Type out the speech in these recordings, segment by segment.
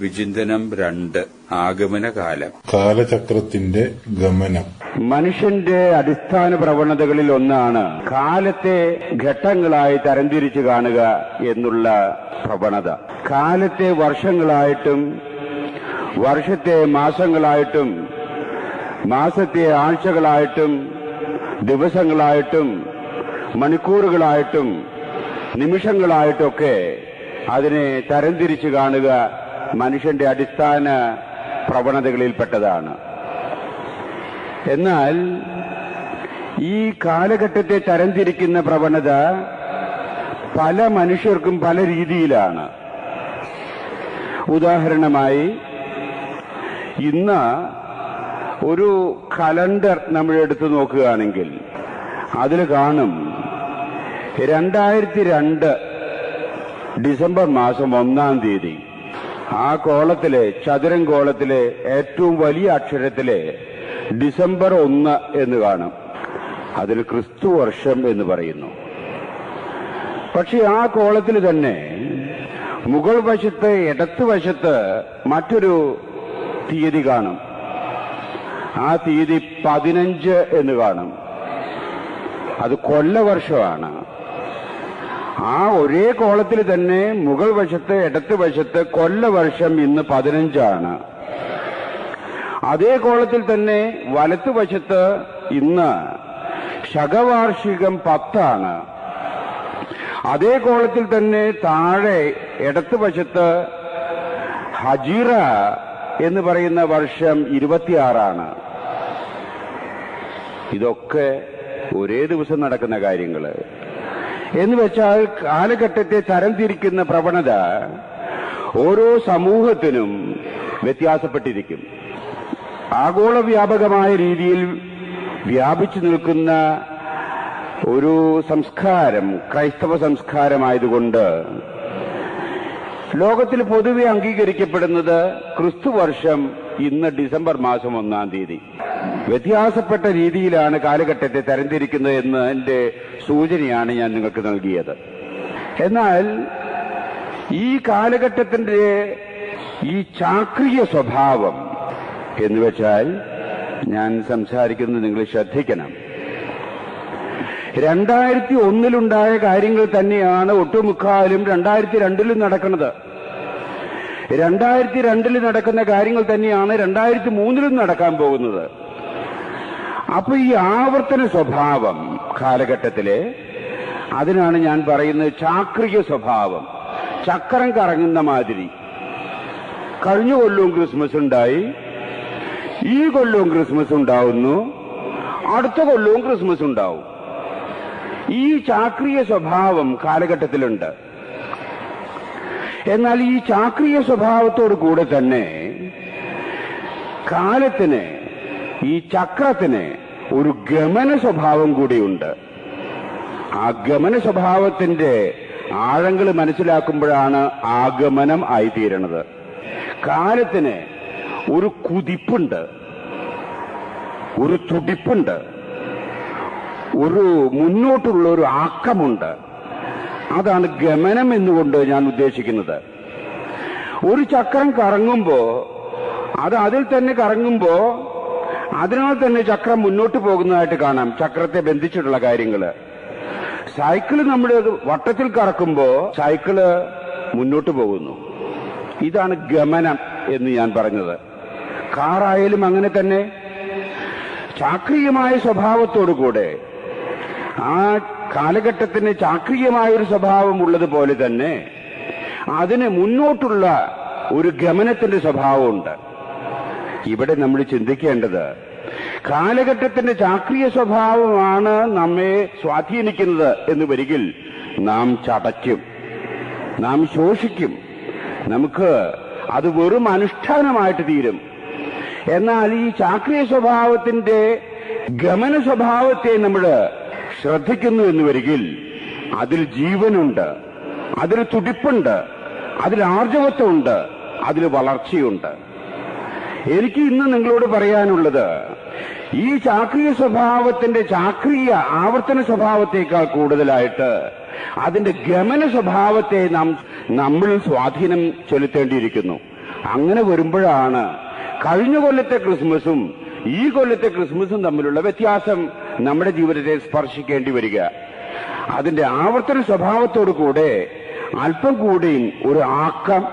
വിചിന്തനം രണ്ട് ആഗമനകാലം. കാലചക്രത്തിന്റെ ഗമനം. മനുഷ്യന്റെ അടിസ്ഥാന പ്രവണതകളിൽ ഒന്നാണ് കാലത്തെ ഘട്ടങ്ങളായി തരംതിരിച്ചു കാണുക എന്നുള്ള പ്രവണത. കാലത്തെ വർഷങ്ങളായിട്ടും വർഷത്തെ മാസങ്ങളായിട്ടും മാസത്തെ ആഴ്ചകളായിട്ടും ദിവസങ്ങളായിട്ടും മണിക്കൂറുകളായിട്ടും നിമിഷങ്ങളായിട്ടൊക്കെ അതിനെ തരംതിരിച്ചു കാണുക മനുഷ്യന്റെ അടിസ്ഥാന പ്രവണതകളിൽപ്പെട്ടതാണ്. എന്നാൽ ഈ കാലഘട്ടത്തെ തരംതിരിക്കുന്ന പ്രവണത പല മനുഷ്യർക്കും പല രീതിയിലാണ്. ഉദാഹരണമായി ഇന്ന് ഒരു കലണ്ടർ നമ്മൾ എടുത്തു നോക്കുകയാണെങ്കിൽ അതിൽ കാണും രണ്ടായിരത്തി രണ്ട് ഡിസംബർ മാസം ഒന്നാം തീയതി ആ കോളത്തിലെ ചതുരം കോളത്തിലെ ഏറ്റവും വലിയ അക്ഷരത്തിലെ ഡിസംബർ ഒന്ന് എന്ന് കാണും. അതിൽ ക്രിസ്തു വർഷം എന്ന് പറയുന്നു. പക്ഷെ ആ കോളത്തിൽ തന്നെ മുകൾ വശത്ത് ഇടത്തുവശത്ത് മറ്റൊരു തീയതി കാണും. ആ തീയതി പതിനഞ്ച് എന്ന് കാണും. അത് കൊല്ലവർഷമാണ്. ആ ഒരേ കോളത്തിൽ തന്നെ മുകൾ വശത്ത് ഇടത്ത് വശത്ത് കൊല്ലവർഷം ഇന്ന് പതിനഞ്ചാണ്. അതേ കോളത്തിൽ തന്നെ വലത്ത് വശത്ത് ഇന്ന് ശകവാർഷികം പത്താണ്. അതേ കോളത്തിൽ തന്നെ താഴെ ഇടത്ത് വശത്ത് ഹജീറ എന്ന് പറയുന്ന വർഷം ഇരുപത്തിയാറാണ്. ഇതൊക്കെ ഒരേ ദിവസം നടക്കുന്ന കാര്യങ്ങൾ എന്ന് വെച്ചാൽ കാലഘട്ടത്തെ തരംതിരിക്കുന്ന പ്രവണത ഓരോ സമൂഹത്തിനും വ്യത്യാസപ്പെട്ടിരിക്കും. ആഗോള വ്യാപകമായ രീതിയിൽ വ്യാപിച്ചു നിൽക്കുന്ന ഒരു സംസ്കാരം ക്രൈസ്തവ സംസ്കാരമായതുകൊണ്ട് ലോകത്തിൽ പൊതുവെ അംഗീകരിക്കപ്പെടുന്നത് ക്രിസ്തു വർഷം ഇന്ന് ഡിസംബർ മാസം ഒന്നാം തീയതി. വ്യത്യാസപ്പെട്ട രീതിയിലാണ് കാലഘട്ടത്തെ തരംതിരിക്കുന്നത് എന്നതിന്റെ സൂചനയാണ് ഞാൻ നിങ്ങൾക്ക് നൽകിയത്. എന്നാൽ ഈ കാലഘട്ടത്തിന്റെ ഈ ചാക്രിയ സ്വഭാവം എന്ന് വെച്ചാൽ ഞാൻ സംസാരിക്കുന്നത് നിങ്ങൾ ശ്രദ്ധിക്കണം. രണ്ടായിരത്തി ഒന്നിലുണ്ടായ കാര്യങ്ങൾ തന്നെയാണ് ഒട്ടുമുക്കാലും രണ്ടായിരത്തി രണ്ടിലും നടക്കുന്നത്. രണ്ടായിരത്തി രണ്ടിൽ നടക്കുന്ന കാര്യങ്ങൾ തന്നെയാണ് രണ്ടായിരത്തി മൂന്നിലും നടക്കാൻ പോകുന്നത്. അപ്പൊ ഈ ആവർത്തന സ്വഭാവം കാലഘട്ടത്തിലെ അതിനാണ് ഞാൻ പറയുന്നത് ചാക്രിക സ്വഭാവം. ചക്രം കറങ്ങുന്ന മാതിരി. കഴിഞ്ഞ കൊല്ലവും ക്രിസ്മസ് ഉണ്ടായി. ഈ കൊല്ലവും ക്രിസ്മസ് ഉണ്ടാവുന്നു. അടുത്ത കൊല്ലവും ക്രിസ്മസ് ഉണ്ടാവും. ഈ ചാക്രിയ സ്വഭാവം കാലഘട്ടത്തിലുണ്ട്. എന്നാൽ ഈ ചാക്രിയ സ്വഭാവത്തോടു കൂടെ തന്നെ കാലത്തിന് ഈ ചക്രത്തിന് ഒരു ഗമന സ്വഭാവം കൂടിയുണ്ട്. ആ ഗമന സ്വഭാവത്തിന്റെ ആഴങ്ങൾ മനസ്സിലാക്കുമ്പോഴാണ് ആഗമനം ആയിത്തീരണത്. കാലത്തിന് ഒരു കുതിപ്പുണ്ട്. ഒരു തുടിപ്പുണ്ട്. ഒരു മുന്നോട്ടുള്ള ഒരു ആക്കമുണ്ട്. അതാണ് ഗമനം എന്നുകൊണ്ട് ഞാൻ ഉദ്ദേശിക്കുന്നത്. ഒരു ചക്രം കറങ്ങുമ്പോ അത് അതിൽ തന്നെ കറങ്ങുമ്പോ അതിനാൽ തന്നെ ചക്രം മുന്നോട്ട് പോകുന്നതായിട്ട് കാണാം. ചക്രത്തെ ബന്ധിച്ചിട്ടുള്ള കാര്യങ്ങൾ സൈക്കിൾ നമ്മുടെ വട്ടത്തിൽ കറക്കുമ്പോ സൈക്കിൾ മുന്നോട്ട് പോകുന്നു. ഇതാണ് ഗമനം എന്ന് ഞാൻ പറഞ്ഞത്. കാറായാലും അങ്ങനെ തന്നെ. ചാക്രീയമായ സ്വഭാവത്തോടു കൂടെ ആ കാലഘട്ടത്തിന് ചാക്രിയമായ ഒരു സ്വഭാവം ഉള്ളതുപോലെ തന്നെ അതിന് മുന്നോട്ടുള്ള ഒരു ഗമനത്തിന്റെ സ്വഭാവമുണ്ട്. ഇവിടെ നമ്മൾ ചിന്തിക്കേണ്ടത് കാലഘട്ടത്തിന്റെ ചാക്രിയ സ്വഭാവമാണ് നമ്മെ സ്വാധീനിക്കുന്നത് എന്ന് വരികിൽ നാം ചടയ്ക്കും നാം ശോഷിക്കും. നമുക്ക് അത് വെറും അനുഷ്ഠാനമായിട്ട് തീരും. എന്നാൽ ഈ ചാക്രിയ സ്വഭാവത്തിന്റെ ഗമന സ്വഭാവത്തെ നമ്മൾ ശ്രദ്ധിക്കുന്നു എന്ന് വരികിൽ അതിൽ ജീവനുണ്ട് അതിൽ തുടിപ്പുണ്ട് അതിൽ ആർജവത്വമുണ്ട് അതിൽ വളർച്ചയുണ്ട്. എനിക്ക് ഇന്ന് നിങ്ങളോട് പറയാനുള്ളത് ഈ ചാക്രിയ സ്വഭാവത്തിന്റെ ചാക്രിയ ആവർത്തന സ്വഭാവത്തേക്കാൾ കൂടുതലായിട്ട് അതിന്റെ ഗമന സ്വഭാവത്തെ നാം നമ്മൾ സ്വാധീനം ചെലുത്തേണ്ടിയിരിക്കുന്നു. അങ്ങനെ വരുമ്പോഴാണ് കഴിഞ്ഞ കൊല്ലത്തെ ക്രിസ്മസും ഈ കൊല്ലത്തെ ക്രിസ്മസും തമ്മിലുള്ള വ്യത്യാസം നമ്മുടെ ജീവിതത്തെ സ്പർശിക്കേണ്ടി വരിക. അതിന്റെ ആവർത്തന സ്വഭാവത്തോടു കൂടെ അല്പം കൂടിയും ഒരു ആക്കം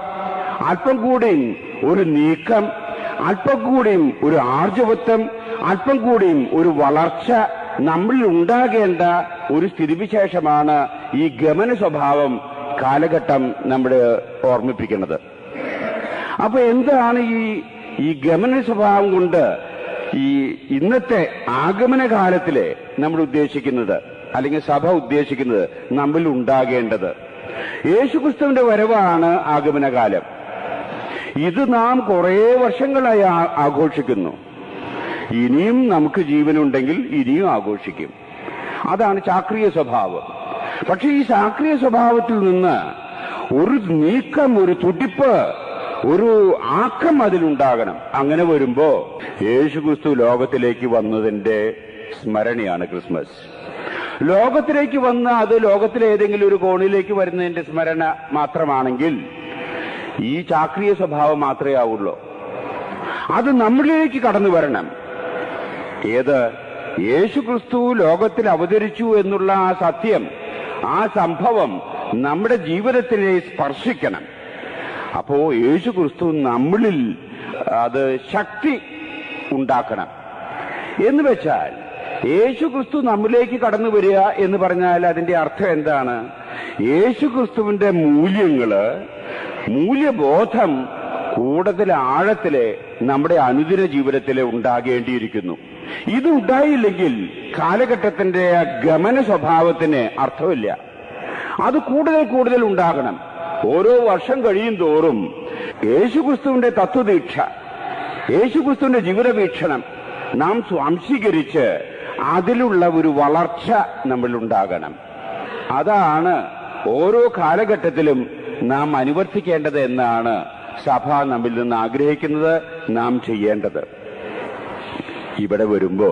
അല്പം കൂടിയും ഒരു നീക്കം അല്പം കൂടിയും ഒരു ആർജവത്വം അല്പം കൂടിയും ഒരു വളർച്ച നമ്മളിൽ ഉണ്ടാകേണ്ട ഒരു സ്ഥിതിവിശേഷമാണ് ഈ ഗമന സ്വഭാവം കാലഘട്ടം നമ്മുടെ ഓർമ്മിപ്പിക്കുന്നത്. അപ്പൊ എന്താണ് ഈ ഈ ഗമന സ്വഭാവം കൊണ്ട് ഈ ഇന്നത്തെ ആഗമന കാലത്തിലെ നമ്മൾ ഉദ്ദേശിക്കുന്നത് അല്ലെങ്കിൽ സഭ ഉദ്ദേശിക്കുന്നത് നമ്മിൽ ഉണ്ടാകേണ്ടത്. യേശുക്രിസ്തുവിന്റെ വരവാണ് ആഗമനകാലം. ഇത് നാം കുറേ വർഷങ്ങളായി ആഘോഷിക്കുന്നു. ഇനിയും നമുക്ക് ജീവനുണ്ടെങ്കിൽ ഇനിയും ആഘോഷിക്കും. അതാണ് ചാക്രിയ സ്വഭാവം. പക്ഷെ ഈ ചാക്രിയ സ്വഭാവത്തിൽ നിന്ന് ഒരു നീക്കം ഒരു തുടിപ്പ് ഒരു ആക്കം അതിലുണ്ടാകണം. അങ്ങനെ വരുമ്പോ യേശുക്രിസ്തു ലോകത്തിലേക്ക് വന്നതിന്റെ സ്മരണയാണ് ക്രിസ്മസ്. ലോകത്തിലേക്ക് വന്ന് അത് ലോകത്തിലെ ഏതെങ്കിലും ഒരു കോണിലേക്ക് വരുന്നതിന്റെ സ്മരണ മാത്രമാണെങ്കിൽ ഈ ചാക്രിയ സ്വഭാവം മാത്രമേ ആവുള്ളൂ. അത് നമ്മളിലേക്ക് കടന്നു വരണം. ഏത്? യേശുക്രിസ്തു ലോകത്തിൽ അവതരിച്ചു എന്നുള്ള ആ സത്യം ആ സംഭവം നമ്മുടെ ജീവിതത്തിനെ സ്പർശിക്കണം. അപ്പോ യേശുക്രിസ്തു നമ്മളിൽ അത് ശക്തി ഉണ്ടാക്കണം. എന്ന് വെച്ചാൽ യേശുക്രിസ്തു നമ്മിലേക്ക് കടന്നു വരിക എന്ന് പറഞ്ഞാൽ അതിന്റെ അർത്ഥം എന്താണ്? യേശുക്രിസ്തുവിന്റെ മൂല്യങ്ങൾ മൂല്യബോധം കൂടുതൽ ആഴത്തിൽ നമ്മുടെ അനുദിന ജീവിതത്തിൽ ഉണ്ടാകേണ്ടിയിരിക്കുന്നു. ഇത് ഉണ്ടായില്ലെങ്കിൽ കാലഘട്ടത്തിന്റെ ഗമന സ്വഭാവത്തിന് അർത്ഥമില്ല. അത് കൂടുതൽ കൂടുതൽ ഉണ്ടാകണം. ഓരോ വർഷം കഴിയും തോറും യേശുക്രിസ്തുവിന്റെ തത്വദീക്ഷ യേശുക്രിസ്തുവിന്റെ ജീവിത നാം സ്വാംശീകരിച്ച് അതിലുള്ള ഒരു വളർച്ച നമ്മളിലുണ്ടാകണം. അതാണ് ഓരോ കാലഘട്ടത്തിലും നാം അനുവർത്തിക്കേണ്ടത് എന്നാണ് സഭ നമ്മിൽ നിന്ന് ആഗ്രഹിക്കുന്നത് നാം ചെയ്യേണ്ടത്. ഇവിടെ വരുമ്പോ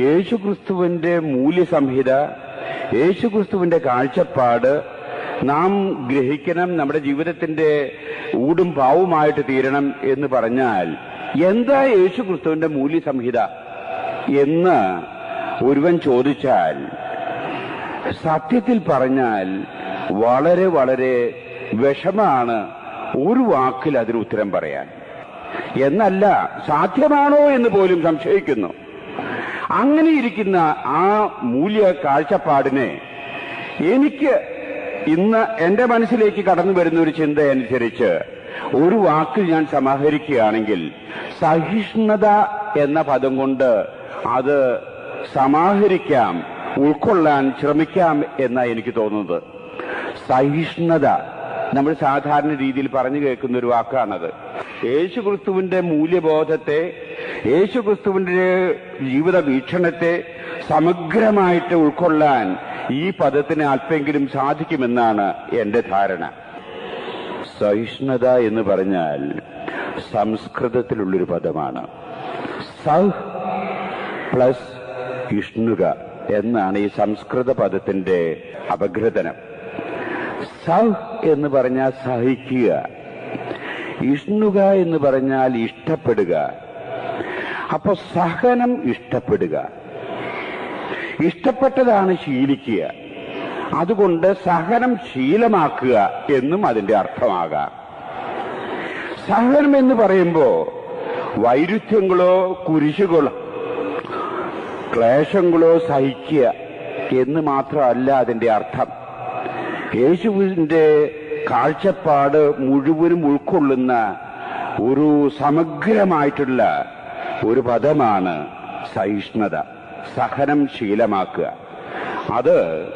യേശുക്രിസ്തുവിന്റെ മൂല്യസംഹിത യേശുക്രിസ്തുവിന്റെ കാഴ്ചപ്പാട് നാം ഗ്രഹിക്കണം നമ്മുടെ ജീവിതത്തിന്റെ ഊടും പാവുമായിട്ട് തീരണം എന്ന് പറഞ്ഞാൽ എന്താ യേശുക്രിസ്തുവിന്റെ മൂല്യസംഹിത എന്ന് ഒരുവൻ ചോദിച്ചാൽ സത്യത്തിൽ പറഞ്ഞാൽ വളരെ വളരെ വിഷമാണ് ഒരു വാക്കിൽ അതിന് ഉത്തരം പറയാൻ. എന്നല്ല സാധ്യമാണോ എന്ന് പോലും സംശയിക്കുന്നു. അങ്ങനെയിരിക്കുന്ന ആ മൂല്യ കാഴ്ചപ്പാടിനെ എനിക്ക് ഇന്ന് എന്റെ മനസ്സിലേക്ക് കടന്നു വരുന്ന ഒരു ചിന്ത അനുസരിച്ച് ഒരു വാക്കിൽ ഞാൻ സമാഹരിക്കുകയാണെങ്കിൽ സഹിഷ്ണുത എന്ന പദം കൊണ്ട് അത് സമാഹരിക്കാം ഉൾക്കൊള്ളാൻ ശ്രമിക്കാം എന്നാണ് എനിക്ക് തോന്നുന്നത്. സഹിഷ്ണുത. നമ്മൾ സാധാരണ രീതിയിൽ പറഞ്ഞു കേൾക്കുന്ന ഒരു വാക്കാണത്. യേശു ക്രിസ്തുവിന്റെ മൂല്യബോധത്തെ യേശു ക്രിസ്തുവിന്റെ ജീവിത വീക്ഷണത്തെ സമഗ്രമായിട്ട് ഉൾക്കൊള്ളാൻ ഈ പദത്തിന് അല്പെങ്കിലും സാധിക്കുമെന്നാണ് എന്റെ ധാരണ. സഹിഷ്ണുത എന്ന് പറഞ്ഞാൽ സംസ്കൃതത്തിലുള്ളൊരു പദമാണ്. സഹ് പ്ലസ് ഇഷ്ണുക എന്നാണ് ഈ സംസ്കൃത പദത്തിന്റെ അപഗ്രഥനം. സഹ് എന്ന് പറഞ്ഞാൽ സഹിക്കുക. ഇഷ്ണുക എന്ന് പറഞ്ഞാൽ ഇഷ്ടപ്പെടുക. അപ്പൊ സഹനം ഇഷ്ടപ്പെടുക. ഇഷ്ടപ്പെട്ടതാണ് ശീലിക്കുക. അതുകൊണ്ട് സഹനം ശീലമാക്കുക എന്നും അതിന്റെ അർത്ഥമാകാം. സഹനം എന്ന് പറയുമ്പോ വൈരുദ്ധ്യങ്ങളോ കുരിശുകളോ ക്ലേശങ്ങളോ സഹിക്കുക എന്ന് മാത്രമല്ല അതിന്റെ അർത്ഥം. യേശുവിന്റെ കാഴ്ചപ്പാട് മുഴുവനും ഉൾക്കൊള്ളുന്ന ഒരു സമഗ്രമായിട്ടുള്ള ഒരു പദമാണ് സഹിഷ്ണുത സഹനം ശീലമാക്കുക. അത്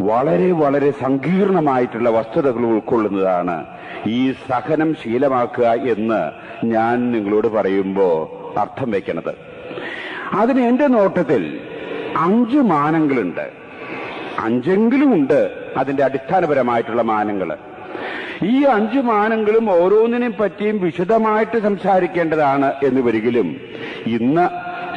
വളരെ വളരെ സങ്കീർണമായിട്ടുള്ള വസ്തുതകൾ ഉൾക്കൊള്ളുന്നതാണ് ഈ സഹനം ശീലമാക്കുക എന്ന് ഞാൻ നിങ്ങളോട് പറയുമ്പോൾ അർത്ഥം വയ്ക്കണത് അതിന് എന്റെ നോട്ടത്തിൽ അഞ്ച് മാനങ്ങളുണ്ട്. അഞ്ചെങ്കിലും ഉണ്ട് അതിന്റെ അടിസ്ഥാനപരമായിട്ടുള്ള മാനങ്ങൾ ഈ അഞ്ചു മാനങ്ങളും ഓരോന്നിനെ പറ്റിയും വിശദമായിട്ട് സംസാരിക്കേണ്ടതാണ് എന്ന് വരികിലും ഇന്ന്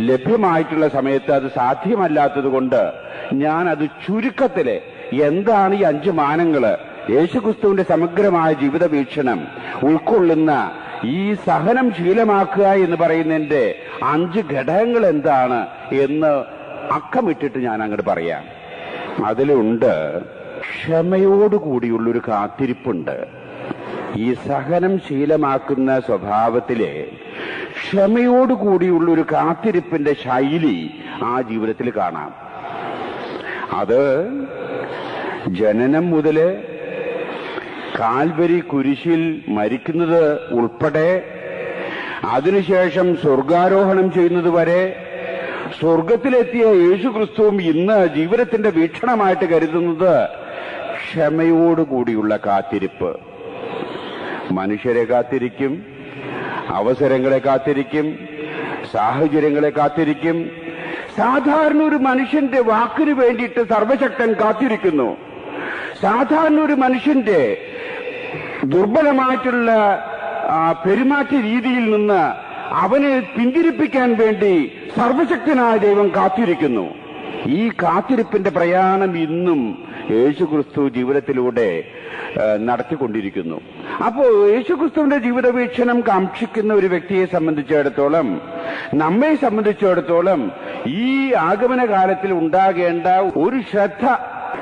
ലഭ്യമായിട്ടുള്ള സമയത്ത് അത് സാധ്യമല്ലാത്തതുകൊണ്ട് ഞാൻ അത് ചുരുക്കത്തിൽ എന്താണ് ഈ അഞ്ച് മാനങ്ങൾ യേശുക്രിസ്തുവിന്റെ സമഗ്രമായ ജീവിത വീക്ഷണം ഉൾക്കൊള്ളുന്ന ഈ സഹനം ശീലമാക്കുക എന്ന് പറയുന്നതിന്റെ അഞ്ച് ഘടകങ്ങൾ എന്താണ് എന്ന് അക്കമിട്ടിട്ട് ഞാൻ അങ്ങോട്ട് പറയാം. അതിലുണ്ട് ക്ഷമയോടുകൂടിയുള്ളൊരു കാത്തിരിപ്പുണ്ട്. ഈ സഹനം ശീലമാക്കുന്ന സ്വഭാവത്തിലെ ക്ഷമയോടുകൂടിയുള്ളൊരു കാത്തിരിപ്പിന്റെ ശൈലി ആ ജീവിതത്തിൽ കാണാം. അത് ജനനം മുതൽ കാൽവരി കുരിശിൽ മരിക്കുന്നത് ഉൾപ്പെടെ അതിനുശേഷം സ്വർഗാരോഹണം ചെയ്യുന്നത് വരെ സ്വർഗത്തിലെത്തിയ യേശു ക്രിസ്തുവും ഇന്ന് ജീവിതത്തിന്റെ വീക്ഷണമായിട്ട് കരുതുന്നത് ക്ഷമയോടുകൂടിയുള്ള കാത്തിരിപ്പ്. മനുഷ്യരെ കാത്തിരിക്കും അവസരങ്ങളെ കാത്തിരിക്കും സാഹചര്യങ്ങളെ കാത്തിരിക്കും. സാധാരണ ഒരു മനുഷ്യന്റെ വാക്കിന് വേണ്ടിയിട്ട് സർവശക്തൻ കാത്തിരിക്കുന്നു. സാധാരണ ഒരു മനുഷ്യന്റെ ദുർബലമായിട്ടുള്ള പെരുമാറ്റ രീതിയിൽ നിന്ന് അവനെ പിന്തിരിപ്പിക്കാൻ വേണ്ടി സർവശക്തനായ ദൈവം കാത്തിരിക്കുന്നു. ഈ കാത്തിരിപ്പിന്റെ പ്രയാണം ഇന്നും യേശുക്രിസ്തു ജീവിതത്തിലൂടെ നടത്തിക്കൊണ്ടിരിക്കുന്നു. അപ്പോ യേശുക്രിസ്തുവിന്റെ ജീവിത വീക്ഷണം കാക്ഷിക്കുന്ന ഒരു വ്യക്തിയെ സംബന്ധിച്ചിടത്തോളം നമ്മെ സംബന്ധിച്ചിടത്തോളം ഈ ആഗമന കാലത്തിൽ ഉണ്ടാകേണ്ട ഒരു ശ്രദ്ധ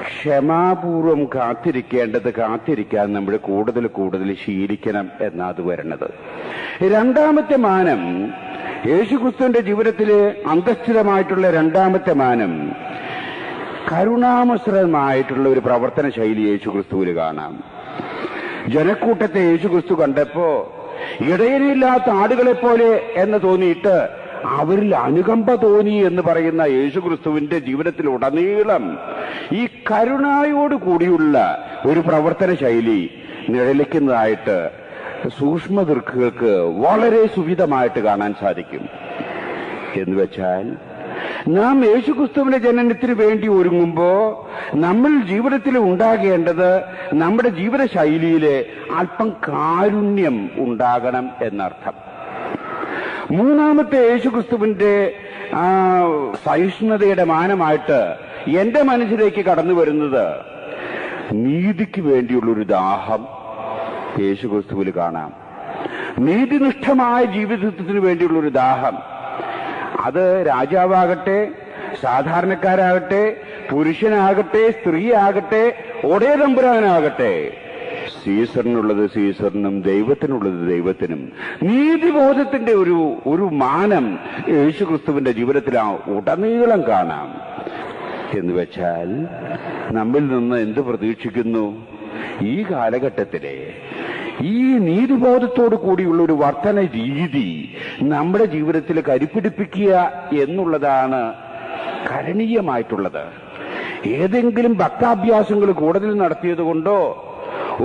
ക്ഷമാപൂർവം കാത്തിരിക്കേണ്ടത് കാത്തിരിക്കാൻ നമ്മൾ കൂടുതൽ കൂടുതൽ ശീലിക്കണം എന്നാത് വരണത്. രണ്ടാമത്തെ മാനം യേശുക്രിസ്തുവിന്റെ ജീവിതത്തിലെ അന്തസ്ഥിതമായിട്ടുള്ള രണ്ടാമത്തെ മാനം കരുണാമസ്രമായിട്ടുള്ള ഒരു പ്രവർത്തന ശൈലി യേശു ക്രിസ്തുവിൽ കാണാം. ജനക്കൂട്ടത്തെ യേശു ക്രിസ്തു കണ്ടപ്പോ ഇടയനില്ലാത്ത ആടുകളെ പോലെ എന്ന് തോന്നിയിട്ട് അവരിൽ അനുകമ്പ തോന്നി എന്ന് പറയുന്ന യേശുക്രിസ്തുവിന്റെ ജീവിതത്തിൽ ഉടനീളം ഈ കരുണായോട് കൂടിയുള്ള ഒരു പ്രവർത്തന ശൈലി നിഴലിക്കുന്നതായിട്ട് സൂക്ഷ്മദൃക്കുകൾക്ക് വളരെ സുവിധമായിട്ട് കാണാൻ സാധിക്കും. എന്ന് വെച്ചാൽ നാം യേശുക്രിസ്തുവിന്റെ ജനനത്തിന് വേണ്ടി ഒരുങ്ങുമ്പോൾ നമ്മൾ ജീവിതത്തിൽ ഉണ്ടാകേണ്ടത് നമ്മുടെ ജീവിത ശൈലിയിൽ അല്പം കാരുണ്യം ഉണ്ടാകണം എന്നർത്ഥം. മൂന്നാമത്തെ യേശുക്രിസ്തുവിന്റെ സഹിഷ്ണുതയുടെ മാനമായിട്ട് എന്റെ മനസ്സിലേക്ക് കടന്നു വരുന്നത് നീതിക്ക് വേണ്ടിയുള്ളൊരു ദാഹം യേശുക്രിസ്തുവിൽ കാണാം. നീതിനിഷ്ഠമായ ജീവിതത്തിന് വേണ്ടിയുള്ളൊരു ദാഹം അത് രാജാവാകട്ടെ സാധാരണക്കാരാകട്ടെ പുരുഷനാകട്ടെ സ്ത്രീയാകട്ടെ ഒടേ തമ്പുരാനാകട്ടെ സീസറിനുള്ളത് സീസറിനും ദൈവത്തിനുള്ളത് ദൈവത്തിനും. നീതിബോധത്തിന്റെ ഒരു ഒരു മാനം യേശുക്രിസ്തുവിന്റെ ജീവിതത്തിൽ ആ ഉടനീളം കാണാം. എന്ന് വെച്ചാൽ നമ്മിൽ നിന്ന് എന്ത് പ്രതീക്ഷിക്കുന്നു? ഈ കാലഘട്ടത്തിലെ ഈ നീതിബോധത്തോടു കൂടിയുള്ള ഒരു വർധന രീതി നമ്മുടെ ജീവിതത്തിൽ കരുപ്പിടിപ്പിക്കുക എന്നുള്ളതാണ് കരണീയമായിട്ടുള്ളത്. ഏതെങ്കിലും ഭക്താഭ്യാസങ്ങൾ കൂടുതൽ നടത്തിയത് കൊണ്ടോ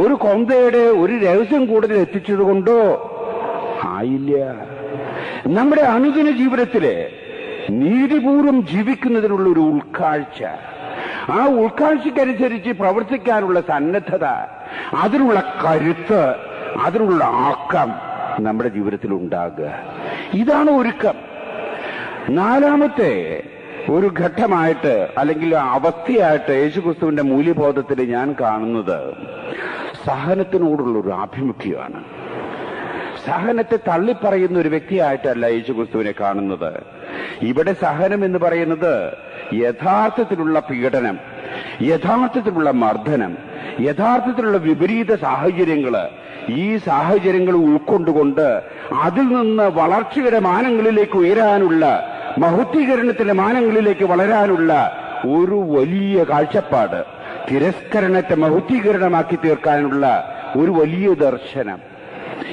ഒരു കൊന്തയുടെ ഒരു രഹസ്യം കൂടുതൽ എത്തിച്ചത് കൊണ്ടോ ആയില്ല. നമ്മുടെ അനുദിന ജീവിതത്തിലെ നീതിപൂർവം ജീവിക്കുന്നതിനുള്ള ഒരു ഉൾക്കാഴ്ച ആ ഉൾക്കാഴ്ചക്കനുസരിച്ച് പ്രവർത്തിക്കാനുള്ള സന്നദ്ധത അതിനുള്ള കരുത്ത് അതിനുള്ള ആക്കം നമ്മുടെ ജീവിതത്തിൽ ഉണ്ടാകുക ഇതാണ് ഒരുക്കം. നാലാമത്തെ ഒരു ഘട്ടമായിട്ട് അല്ലെങ്കിൽ അവസ്ഥയായിട്ട് യേശുക്രിസ്തുവിന്റെ മൂല്യബോധത്തിൽ ഞാൻ കാണുന്നത് സഹനത്തിനോടുള്ള ഒരു ആഭിമുഖ്യമാണ്. സഹനത്തെ തള്ളിപ്പറയുന്ന ഒരു വ്യക്തിയായിട്ടല്ല യേശുക്രിസ്തുവിനെ കാണുന്നത്. ഇവിടെ സഹനം എന്ന് പറയുന്നത് യഥാർത്ഥത്തിലുള്ള പീഡനം യഥാർത്ഥത്തിലുള്ള മർദ്ദനം യഥാർത്ഥത്തിലുള്ള വിപരീത സാഹചര്യങ്ങൾ ഈ സാഹചര്യങ്ങൾ ഉൾക്കൊണ്ടുകൊണ്ട് അതിൽ നിന്ന് വളർച്ചയുടെ മാനങ്ങളിലേക്ക് ഉയരാനുള്ള മഹുദ്ധീകരണത്തിന്റെ മാനങ്ങളിലേക്ക് വളരാനുള്ള ഒരു വലിയ കാഴ്ചപ്പാട് തിരസ്കരണത്തെ മഹുദ്ധീകരണമാക്കി തീർക്കാനുള്ള ഒരു വലിയ ദർശനം.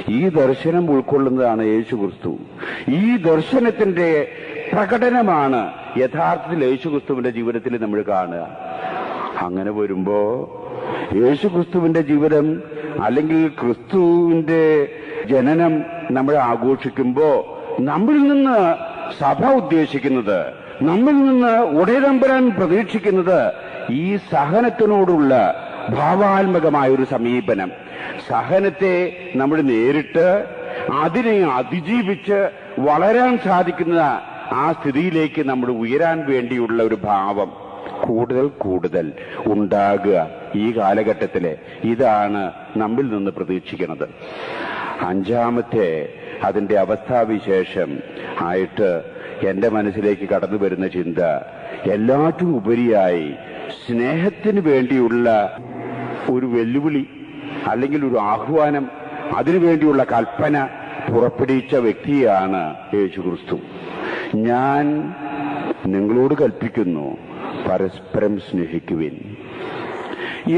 ഈ ദർശനം ഉൾക്കൊള്ളുന്നതാണ് യേശു ക്രിസ്തു ഈ ദർശനത്തിന്റെ പ്രകടനമാണ് യഥാർത്ഥത്തിൽ യേശുക്രിസ്തുവിന്റെ ജീവിതത്തിൽ നമ്മൾ കാണുക. അങ്ങനെ വരുമ്പോ യേശുക്രിസ്തുവിന്റെ ജീവിതം അല്ലെങ്കിൽ ക്രിസ്തുവിന്റെ ജനനം നമ്മൾ ആഘോഷിക്കുമ്പോ നമ്മിൽ നിന്ന് സഭ ഉദ്ദേശിക്കുന്നത് നമ്മിൽ നിന്ന് ഉടയതമ്പരാൻ പ്രതീക്ഷിക്കുന്നത് ഈ സഹനത്തിനോടുള്ള ഭാവാത്മകമായ ഒരു സമീപനം. സഹനത്തെ നമ്മൾ നേരിട്ട് അതിനെ അതിജീവിച്ച് വളരാൻ സാധിക്കുന്ന ആ സ്ഥിതിയിലേക്ക് നമ്മൾ ഉയരാൻ വേണ്ടിയുള്ള ഒരു ഭാവം കൂടുതൽ കൂടുതൽ ഉണ്ടാകുക ഈ കാലഘട്ടത്തിലെ ഇതാണ് നമ്മിൽ നിന്ന് പ്രതീക്ഷിക്കുന്നത്. അഞ്ചാമത്തെ അതിന്റെ അവസ്ഥാവിശേഷം ആയിട്ട് എന്റെ മനസ്സിലേക്ക് കടന്നു വരുന്ന ചിന്ത എല്ലാറ്റും ഉപരിയായി സ്നേഹത്തിന് വേണ്ടിയുള്ള ഒരു വെല്ലുവിളി അല്ലെങ്കിൽ ഒരു ആഹ്വാനം അതിനുവേണ്ടിയുള്ള കൽപ്പന പുറപ്പെടുവിച്ച വ്യക്തിയാണ് യേശുക്രിസ്തു. ഞാൻ നിങ്ങളോട് കൽപ്പിക്കുന്നു പരസ്പരം സ്നേഹിക്കുവിൻ.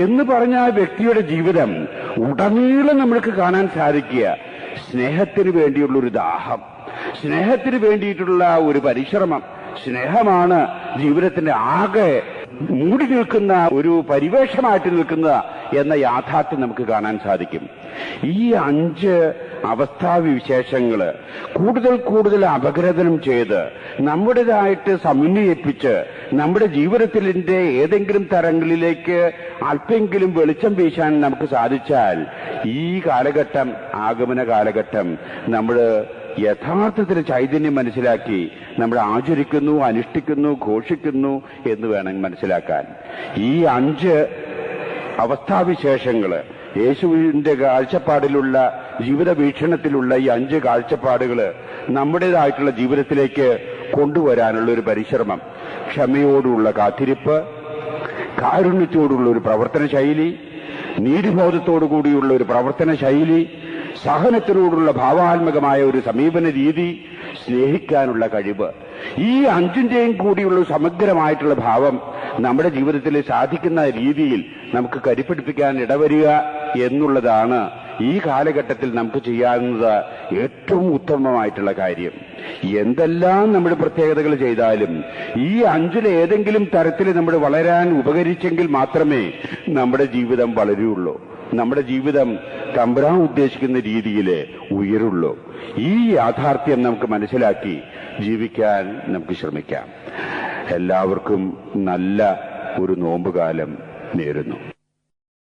എന്ന് പറഞ്ഞ ആ വ്യക്തിയുടെ ജീവിതം ഉടനീളം നമ്മൾക്ക് കാണാൻ സാധിക്കുക. സ്നേഹത്തിന് വേണ്ടിയുള്ള ഒരു ദാഹം. സ്നേഹത്തിന് വേണ്ടിയിട്ടുള്ള ഒരു പരിശ്രമം. സ്നേഹമാണ് ജീവിതത്തിന്റെ ആകെ മൂടി നിൽക്കുന്ന ഒരു പരിവേഷമായിട്ട് നിൽക്കുന്ന എന്ന യാഥാർത്ഥ്യം നമുക്ക് കാണാൻ സാധിക്കും. ഈ അഞ്ച് അവസ്ഥാവിശേഷങ്ങൾ കൂടുതൽ കൂടുതൽ അപഗ്രഥനം ചെയ്ത് നമ്മുടേതായിട്ട് സമന്വയിപ്പിച്ച് നമ്മുടെ ജീവിതത്തിലിന്റെ ഏതെങ്കിലും തരങ്ങളിലേക്ക് അല്പെങ്കിലും വെളിച്ചം വീശാൻ നമുക്ക് സാധിച്ചാൽ ഈ കാലഘട്ടം ആഗമന കാലഘട്ടം നമ്മൾ യഥാർത്ഥത്തിൽ ചൈതന്യം മനസ്സിലാക്കി നമ്മൾ ആചരിക്കുന്നു അനുഷ്ഠിക്കുന്നു ഘോഷിക്കുന്നു എന്ന് വേണം മനസ്സിലാക്കാൻ. ഈ അഞ്ച് അവസ്ഥാവിശേഷങ്ങൾ യേശുവിന്റെ കാഴ്ചപ്പാടിലുള്ള ജീവിത വീക്ഷണത്തിലുള്ള ഈ അഞ്ച് കാഴ്ചപ്പാടുകൾ നമ്മുടേതായിട്ടുള്ള ജീവിതത്തിലേക്ക് കൊണ്ടുവരാനുള്ള ഒരു പരിശ്രമം ക്ഷമയോടുള്ള കാത്തിരിപ്പ് കാരുണ്യത്തോടുള്ള ഒരു പ്രവർത്തന ശൈലി നീതിബോധത്തോടു കൂടിയുള്ള ഒരു പ്രവർത്തന ശൈലി സഹനത്തിനോടുള്ള ഭാവാത്മകമായ ഒരു സമീപന രീതി സ്നേഹിക്കാനുള്ള കഴിവ്. ഈ അഞ്ചിന്റെയും കൂടിയുള്ള സമഗ്രമായിട്ടുള്ള ഭാവം നമ്മുടെ ജീവിതത്തിൽ സാധിക്കുന്ന രീതിയിൽ നമുക്ക് കരിപ്പിടിപ്പിക്കാൻ ഇടവരിക എന്നുള്ളതാണ് ഈ കാലഘട്ടത്തിൽ നമുക്ക് ചെയ്യാവുന്നത് ഏറ്റവും ഉത്തമമായിട്ടുള്ള കാര്യം. എന്തെല്ലാം നമ്മുടെ പ്രത്യേകതകൾ ചെയ്താലും ഈ അഞ്ചിൽ ഏതെങ്കിലും തരത്തിൽ നമ്മൾ വളരാൻ ഉപകരിച്ചെങ്കിൽ മാത്രമേ നമ്മുടെ ജീവിതം വളരുള്ളൂ നമ്മുടെ ജീവിതം തമ്പുരാൻ ഉദ്ദേശിക്കുന്ന രീതിയിൽ ഉയരുള്ളൂ. ഈ യാഥാർത്ഥ്യം നമുക്ക് മനസ്സിലാക്കി ജീവിക്കാൻ നമുക്ക് ശ്രമിക്കാം. എല്ലാവർക്കും നല്ല ഒരു നോമ്പുകാലം നേരുന്നു.